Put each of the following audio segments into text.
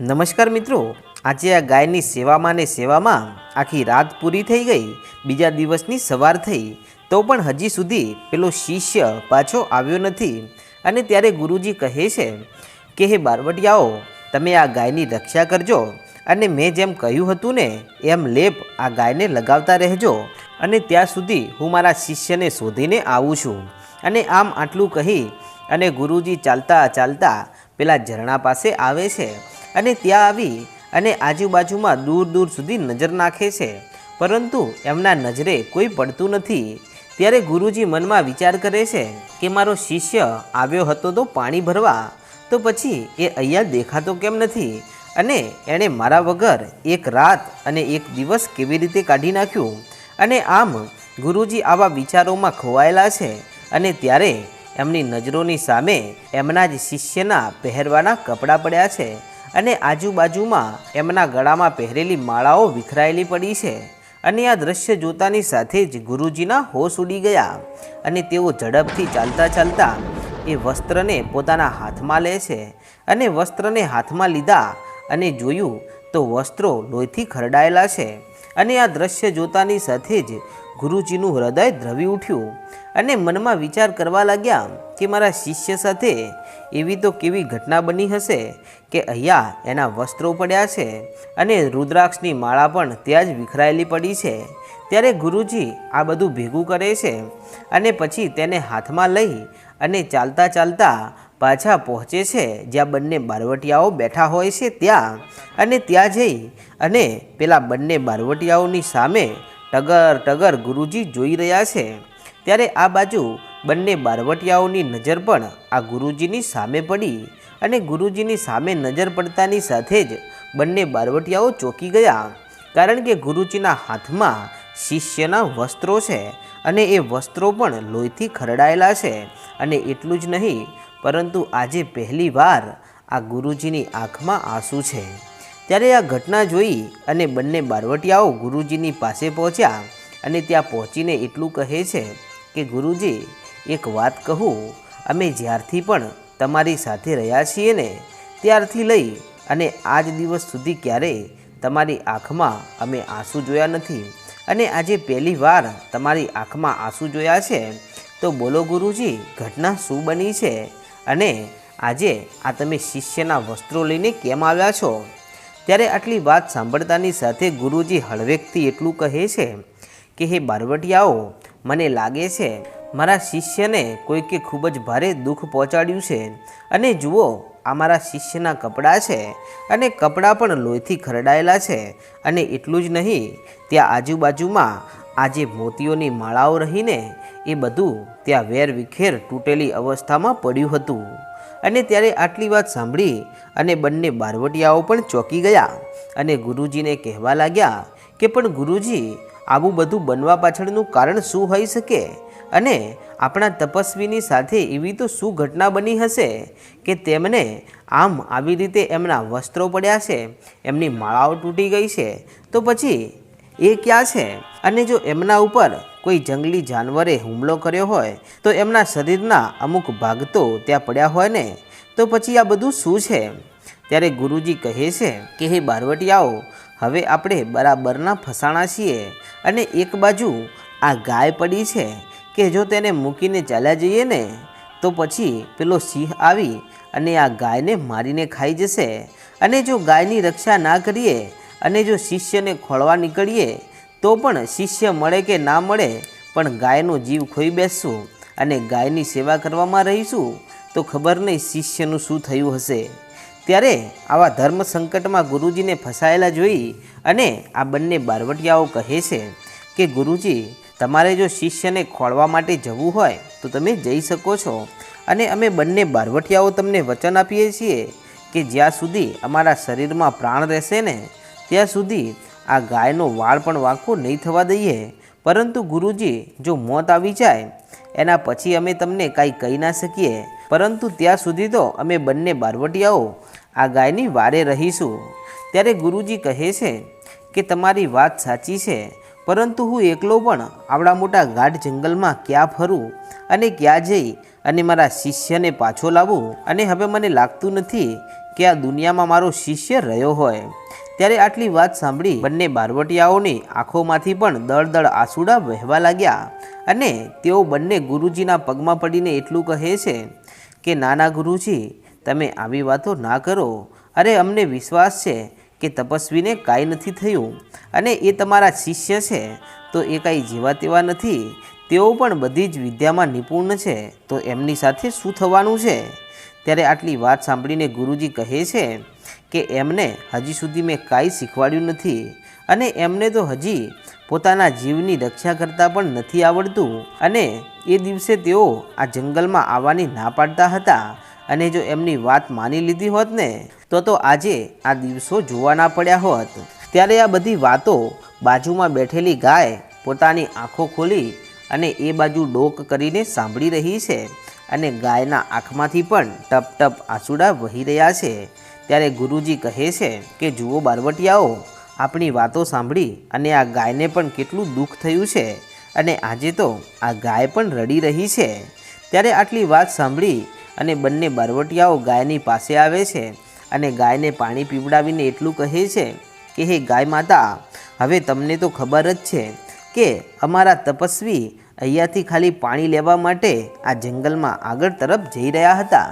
નમસ્કાર મિત્રો, આજે આ ગાયની સેવામાં ને સેવામાં આખી રાત પૂરી થઈ ગઈ, બીજા દિવસની સવાર થઈ, તો પણ હજી સુધી પેલો શિષ્ય પાછો આવ્યો નથી. અને ત્યારે ગુરુજી કહે છે કે, હે બારવટિયાઓ, તમે આ ગાયની રક્ષા કરજો અને મેં જેમ કહ્યું હતું ને, એમ લેપ આ ગાયને લગાવતા રહેજો. અને ત્યાં સુધી હું મારા શિષ્યને શોધીને આવું છું. અને આમ આટલું કહી અને ગુરુજી ચાલતા ચાલતા પેલા ઝરણા પાસે આવે છે. અને ત્યાં આવી અને આજુબાજુમાં દૂર દૂર સુધી નજર નાખે છે. પરંતુ એમના નજરે કોઈ પડતું નથી. ત્યારે ગુરુજી મનમાં વિચાર કરે છે કે મારો શિષ્ય આવ્યો હતો તો પાણી ભરવા. તો પછી એ અહીંયા દેખાતો કેમ નથી? અને એણે મારા વગર એક રાત અને એક દિવસ કેવી રીતે કાઢી નાખ્યું? અને આમ ગુરુજી આવા વિચારોમાં ખોવાયેલા છે અને ત્યારે એમની નજરોની સામે એમના જ શિષ્યના પહેરવાના કપડાં પડ્યા છે. અને આજુબાજુમાં એમના ગળામાં પહેરેલી માળાઓ વિખરાયેલી પડી છે અને આ દ્રશ્ય જોતાની સાથે જ ગુરુજીના હોશ ઉડી ગયા અને તેઓ ઝડપથી ચાલતા ચાલતા એ વસ્ત્રને પોતાના હાથમાં લે છે અને વસ્ત્રને હાથમાં લીધા અને જોયું તો વસ્ત્રો લોહીથી ખરડાયેલા છે અને આ દ્રશ્ય જોતાની સાથે જ ગુરુજીનું હૃદય દ્રવી ઉઠ્યું અને મનમાં વિચાર કરવા લાગ્યા કે મારા શિષ્ય સાથે એવી તો કેવી ઘટના બની હશે કે અહીંયા એના વસ્ત્રો પડ્યા છે અને રુદ્રાક્ષની માળા પણ ત્યાં જ વિખરાયેલી પડી છે. ત્યારે ગુરુજી આ બધું ભેગું કરે છે અને પછી તેને હાથમાં લઈ અને ચાલતા ચાલતા પાછા પહોંચે છે. જ્યાં બંને બારવટિયાઓ બેઠા હોય છે ત્યાં અને ત્યાં જઈ અને પેલા બંને બારવટિયાઓની સામે ટગર ટગર ગુરુજી જોઈ રહ્યા છે. ત્યારે આ બાજુ બંને બારવટિયાઓની નજર પણ આ ગુરુજીની સામે પડી અને ગુરુજીની સામે નજર પડતાની સાથે જ બંને બારવટિયાઓ ચોંકી ગયા. કારણ કે ગુરુજીના હાથમાં શિષ્યના વસ્ત્રો છે અને એ વસ્ત્રો પણ લોહીથી ખરડાયેલા છે અને એટલું જ નહીં, પરંતુ આજે પહેલીવાર આ ગુરુજીની આંખમાં આંસુ છે. ત્યારે આ ઘટના જોઈ અને બંને બારવટિયાઓ ગુરુજીની પાસે પહોંચ્યા અને ત્યાં પહોંચીને એટલું કહે છે કે, ગુરુજી, એક વાત કહું. અમે જ્યારથી પણ તમારી સાથે રહ્યા છીએ ને, ત્યારથી લઈ અને આજ દિવસ સુધી ક્યારેય તમારી આંખમાં અમે આંસુ જોયા નથી. અને આજે પહેલી વાર તમારી આંખમાં આંસુ જોયા છે. તો બોલો ગુરુજી, ઘટના શું બની છે? અને આજે આ તમે શિષ્યના વસ્ત્રો લઈને કેમ આવ્યા છો? ત્યારે આટલી વાત સાંભળતાની સાથે ગુરુજી હળવેકથી એટલું કહે છે કે, હે બારવટિયાઓ, મને લાગે છે મારા શિષ્યને કોઈકે ખૂબ જ ભારે દુઃખ પહોંચાડ્યું છે. અને જુઓ, આ મારા શિષ્યના કપડાં છે અને કપડાં પણ લોહીથી ખરડાયેલા છે. અને એટલું જ નહીં, ત્યાં આજુબાજુમાં આજે મોતીઓની માળાઓ રહીને એ બધું ત્યાં વેર વિખેર તૂટેલી અવસ્થામાં પડ્યું હતું. અને ત્યારે આટલી વાત સાંભળી અને બંને બારવટિયાઓ પણ ચોંકી ગયા અને ગુરુજીને કહેવા લાગ્યા કે, પણ ગુરુજી, આવું બધું બનવા પાછળનું કારણ શું હોઈ શકે? અને આપણા તપસ્વીની સાથે એવી તો શું ઘટના બની હશે કે તેમને આમ આવી રીતે એમના વસ્ત્રો પડ્યા છે, એમની માળાઓ તૂટી ગઈ છે? તો પછી એ ક્યાં છે? અને જો એમના ઉપર કોઈ જંગલી જાનવરે હુમલો કર્યો હોય તો એમના શરીરના અમુક ભાગ તો ત્યાં પડ્યા હોય ને. તો પછી આ બધું શું છે? ત્યારે ગુરુજી કહે છે કે, હે બારવટિયાઓ, હવે આપણે બરાબરના ફસાણા છીએ અને એક બાજુ આ ગાય પડી છે કે જો તેને મૂકીને ચાલ્યા જઈએ ને, તો પછી પેલો સિંહ આવી અને આ ગાયને મારીને ખાઈ જશે. અને જો ગાયની રક્ષા ના કરીએ અને જો શિષ્યને ખોળવા નીકળીએ તો પણ શિષ્ય મળે કે ના મળે, પણ ગાયનો જીવ ખોઈ બેસશું અને ગાયની સેવા કરવામાં રહીશું, તો ખબર નહીં શિષ્યનું શું થયું હશે. ત્યારે આવા ધર્મ સંકટમાં ગુરુજીને ફસાયેલા જોઈ અને આ બંને બારવટિયાઓ કહે છે કે, ગુરુજી, તમારે જો શિષ્યને ખોળવા માટે જવું હોય, તો તમે જઈ શકો છો. અને અમે બંને બારવટિયાઓ તમને વચન આપીએ છીએ કે જ્યાં સુધી અમારા શરીરમાં પ્રાણ રહેશે ને, ત્યાં સુધી આ ગાયનો વાળ પણ વાંકો નહીં થવા દઈએ. પરંતુ ગુરુજી, જો મોત આવી જાય, એના પછી અમે તમને કાંઈ કહી ના શકીએ. પરંતુ ત્યાં સુધી તો અમે બંને બારવટિયાઓ આ ગાયની વારે રહીશું. ત્યારે ગુરુજી કહે છે કે તમારી વાત સાચી છે, પરંતુ હું એકલો પણ આવડા મોટા ગાઢ જંગલમાં ક્યાં ફરું અને ક્યાં જઈ અને મારા શિષ્યને પાછો લાવું? અને હવે મને લાગતું નથી કે આ દુનિયામાં મારો શિષ્ય રહ્યો હોય. ત્યારે આટલી વાત સાંભળી બંને બારવટિયાઓની આંખોમાંથી પણ દળદળ આંસુડા વહેવા લાગ્યા અને તેઓ બંને ગુરુજીના પગમાં પડીને એટલું કહે છે કે, નાના ગુરુજી, તમે આવી વાતો ના કરો. અરે, અમને વિશ્વાસ છે કે તપસ્વીને કાંઈ નથી થયું અને એ તમારા શિષ્ય છે. તો એ કાંઈ જેવા તેવા નથી. તેઓ પણ બધી જ વિદ્યામાં નિપુણ છે. તો એમની સાથે શું થવાનું છે? ત્યારે આટલી વાત સાંભળીને ગુરુજી કહે છે કે એમને હજી સુધી મેં કાંઈ શીખવાડ્યું નથી અને એમને તો હજી પોતાના જીવની રક્ષા કરતાં પણ નથી આવડતું અને એ દિવસે તેઓ આ જંગલમાં આવવાની ના પાડતા હતા અને જો એમની વાત માની લીધી હોત ને, તો તો આજે આ દિવસો જોવા ના પડ્યા હોત. ત્યારે આ બધી વાતો બાજુમાં બેઠેલી ગાય પોતાની આંખો ખોલી અને એ બાજુ ડોક કરીને સાંભળી રહી છે અને ગાયના આંખમાંથી પણ ટપ ટપ આંસુડા વહી રહ્યા છે. ત્યારે ગુરુજી કહે છે કે, જુઓ બારવટિયાઓ, આપણી વાતો સાંભળી અને આ ગાયને પણ કેટલું દુઃખ થયું છે અને આજે તો આ ગાય પણ રડી રહી છે. ત્યારે આટલી વાત સાંભળી અને બંને બારવટિયાઓ ગાયની પાસે આવે છે અને ગાયને પાણી પીવડાવીને એટલું કહે છે કે, હે ગાય માતા, હવે તમને તો ખબર જ છે કે અમારા તપસ્વી અહીંયાથી ખાલી પાણી લેવા માટે આ જંગલમાં આગળ તરફ જઈ રહ્યા હતા.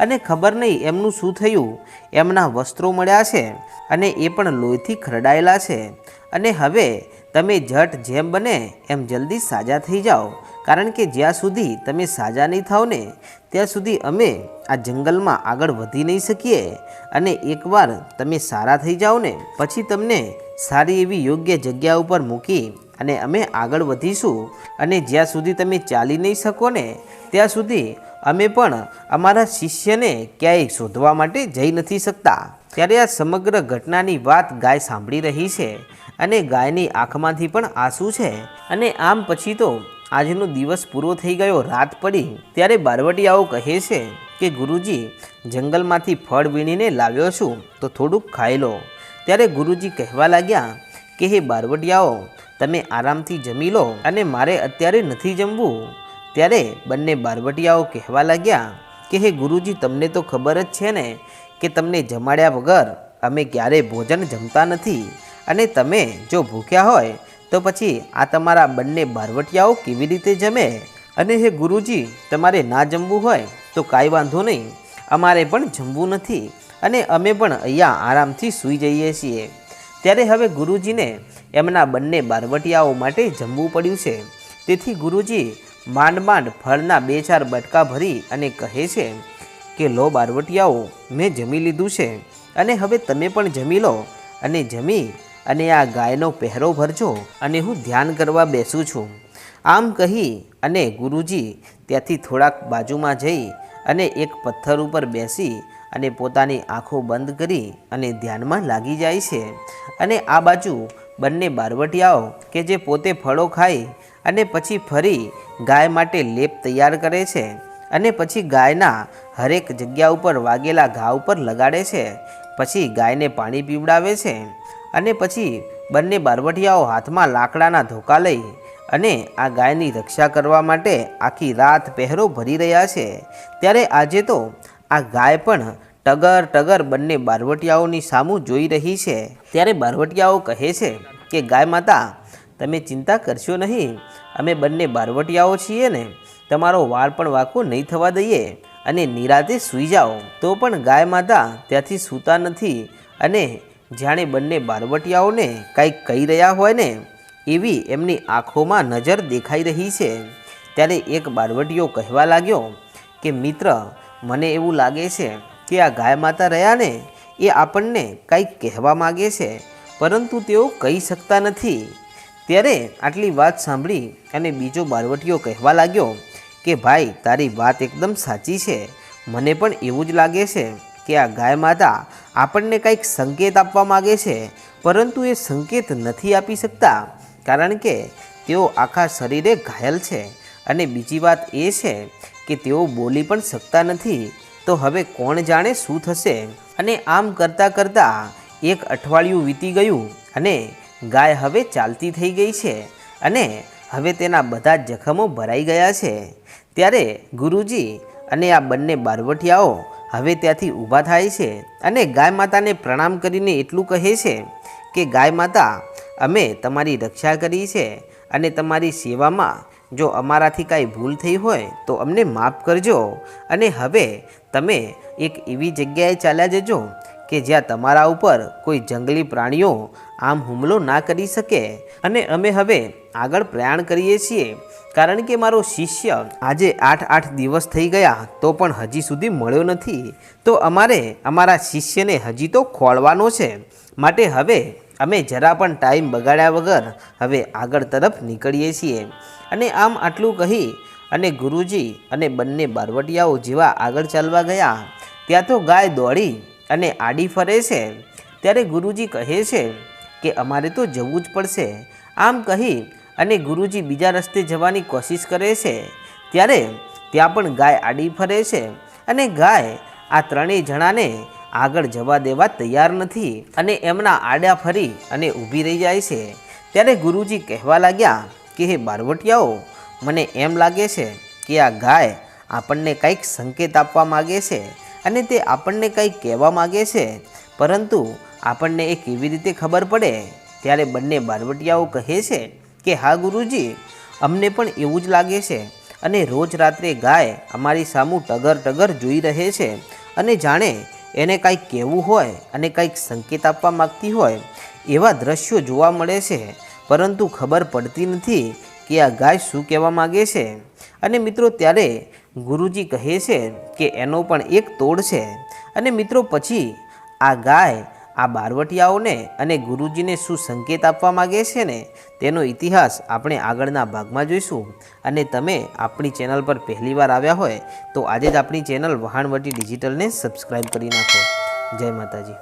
અને ખબર નહીં એમનું શું થયું. એમના વસ્ત્રો મળ્યા છે અને એ પણ લોહીથી ખરડાયેલા છે. અને હવે તમે જટ જેમ બને એમ જલ્દી સાજા થઈ જાઓ. કારણ કે જ્યાં સુધી તમે સાજા નહીં થાવ ને, ત્યાં સુધી અમે આ જંગલમાં આગળ વધી નહીં શકીએ. અને એકવાર તમે સારા થઈ જાઓ ને, પછી તમને સારી એવી યોગ્ય જગ્યા ઉપર મૂકી અને અમે આગળ વધીશું. અને જ્યાં સુધી તમે ચાલી નહીં શકો ને, ત્યાં સુધી અમે પણ અમારા શિષ્યને ક્યાંય શોધવા માટે જઈ નથી શકતા. ત્યારે આ સમગ્ર ઘટનાની વાત ગાય સાંભળી રહી છે અને ગાયની આંખમાંથી પણ આંસુ છે. અને આમ પછી તો આજનો દિવસ પૂરો થઈ ગયો, રાત પડી. ત્યારે બારવટીયાઓ કહે છે કે, ગુરુજી, જંગલમાંથી ફળ વીણીને લાવ્યો છું, તો થોડુંક ખાઈ લો. ત્યારે ગુરુજી કહેવા લાગ્યા કે, હે બારવટીયાઓ, તમે આરામથી જમી લો અને મારે અત્યારે નથી જમવું. ત્યારે બંને બારવટીયાઓ કહેવા લાગ્યા કે, હે ગુરુજી, તમને તો ખબર જ છે ને કે તમને જમાડ્યા વગર અમે ક્યારેય ભોજન જમતા નથી અને તમે જો ભૂખ્યા હોય, તો પછી આ તમારા બંને બારવટિયાઓ કેવી રીતે જમે? અને હે ગુરુજી, તમારે ના જમવું હોય, તો કાંઈ વાંધો નહીં. અમારે પણ જમવું નથી અને અમે પણ અહીંયા આરામથી સૂઈ જઈએ છીએ. ત્યારે હવે ગુરુજીને એમના બંને બારવટિયાઓ માટે જમવું પડ્યું છે. તેથી ગુરુજી માંડ માંડ ફળના બે ચાર બટકા ભરી અને કહે છે કે, લો બારવટિયાઓ, મેં જમી લીધું છે અને હવે તમે પણ જમી લો અને જમી અને આ ગાયનો પહેરો ભરજો અને હું ધ્યાન કરવા બેસું છું. આમ કહી અને ગુરુજી ત્યાંથી થોડાક બાજુમાં જઈ અને એક પથ્થર ઉપર બેસી અને પોતાની આંખો બંધ કરી અને ધ્યાનમાં લાગી જાય છે. અને આ બાજુ બંને બારવટિયાઓ કે જે પોતે ફળો ખાઈ અને પછી ફરી ગાય માટે લેપ તૈયાર કરે છે અને પછી ગાયના હરેક જગ્યા ઉપર વાગેલા ઘા ઉપર લગાડે છે. પછી ગાયને પાણી પીવડાવે છે અને પછી બંને બારવટિયાઓ હાથમાં લાકડાના ધોકા લઈ અને આ ગાયની રક્ષા કરવા માટે આખી રાત પહેરો ભરી રહ્યા છે. ત્યારે આજે તો આ ગાય પણ ટગર ટગર બંને બારવટિયાઓની સામું જોઈ રહી છે. ત્યારે બારવટિયાઓ કહે છે કે, ગાય માતા, તમે ચિંતા કરશો નહીં. અમે બંને બારવટિયાઓ છીએ ને, તમારો વાળ પણ વાંકો નહીં થવા દઈએ અને નિરાતે સૂઈ જાઓ. તો પણ ગાય માતા ત્યાંથી સૂતા નથી અને જાણે બંને બારવટિયાઓને કાંઈક કહી રહ્યા હોય ને, એવી એમની આંખોમાં નજર દેખાઈ રહી છે. ત્યારે એક બારવટીયો કહેવા લાગ્યો કે, મિત્ર, મને એવું લાગે છે કે આ ગાય માતા રહ્યા ને, એ આપણને કંઈક કહેવા માગે છે, પરંતુ તેઓ કહી શકતા નથી. ત્યારે આટલી વાત સાંભળી અને બીજો બારવટીયો કહેવા લાગ્યો કે, ભાઈ, તારી વાત એકદમ સાચી છે. મને પણ એવું જ લાગે છે કે આ ગાય માતા આપણને કંઈક સંકેત આપવા માગે છે. પરંતુ એ સંકેત નથી આપી શકતા, કારણ કે તેઓ આખા શરીરે ઘાયલ છે. અને બીજી વાત એ છે કે તેઓ બોલી પણ શકતા નથી. તો હવે કોણ જાણે શું થશે? અને આમ કરતાં કરતાં એક અઠવાડિયું વીતી ગયું અને ગાય હવે ચાલતી થઈ ગઈ છે અને હવે તેના બધા જખમો ભરાઈ ગયા છે. ત્યારે ગુરુજી અને આ બંને બારવટિયાઓ હવે ત્યાંથી ઊભા થાય છે અને ગાય માતાને પ્રણામ કરીને એટલું કહે છે કે, ગાય માતા, અમે તમારી રક્ષા કરી છે અને તમારી સેવામાં જો અમારાથી કાંઈ ભૂલ થઈ હોય તો અમને માફ કરજો અને હવે તમે એક એવી જગ્યાએ ચાલ્યા જજો કે જ્યાં તમારા ઉપર કોઈ જંગલી પ્રાણીઓ આમ હુમલો ના કરી શકે. અને અમે હવે આગળ પ્રયાણ કરીએ છીએ. કારણ કે મારો શિષ્ય આજે આઠ આઠ દિવસ થઈ ગયા, તો પણ હજી સુધી મળ્યો નથી. તો અમારે અમારા શિષ્યને હજી તો ખોળવાનો છે. માટે હવે અમે જરા પણ ટાઈમ બગાડ્યા વગર હવે આગળ તરફ નીકળીએ છીએ. અને આમ આટલું કહી અને ગુરુજી અને બંને બારવટિયાઓ જેવા આગળ ચાલવા ગયા. ત્યાં તો ગાય દોડી અને આડી ફરે છે. ત્યારે ગુરુજી કહે છે કે અમારે તો જવું જ પડશે. આમ કહી અને ગુરુજી બીજા રસ્તે જવાની કોશિશ કરે છે. ત્યારે ત્યાં પણ ગાય આડી ફરે છે અને ગાય આ ત્રણેય જણાને આગળ જવા દેવા તૈયાર નથી અને એમના આડા ફરી અને ઊભી રહી જાય છે. ત્યારે ગુરુજી કહેવા લાગ્યા કે, હે બારવટિયાઓ, મને એમ લાગે છે કે આ ગાય આપણને કંઈક સંકેત આપવા માગે છે અને તે આપણને કંઈક કહેવા માગે છે. પરંતુ આપણને એ કેવી રીતે ખબર પડે? ત્યારે બંને બારવટિયાઓ કહે છે કે, હા, ગુરુજી, અમને પણ એવું જ લાગે છે અને રોજ રાત્રે ગાય અમારી સામું ટગર ટગર જોઈ રહે છે અને જાણે એને કંઈક કહેવું હોય અને કંઈક સંકેત આપવા માગતી હોય એવા દ્રશ્યો જોવા મળે છે. પરંતુ ખબર પડતી નથી કે આ ગાય શું કહેવા માગે છે. અને મિત્રો, ત્યારે ગુરુજી કહે છે કે, એનો પણ એક તોડ છે. અને મિત્રો, પછી આ ગાય આ બારવટિયાઓને અને ગુરુજીને શું સંકેત આપવા માગે છે ને? તેનો ઇતિહાસ આપણે આગળના ભાગમાં જોઈશું. અને તમે આપણી ચેનલ પર પહેલીવાર આવ્યા હોય તો આજે જ આપણી ચેનલ વહાણવટી ડિજિટલને સબસ્ક્રાઈબ કરી નાખો. જય માતાજી.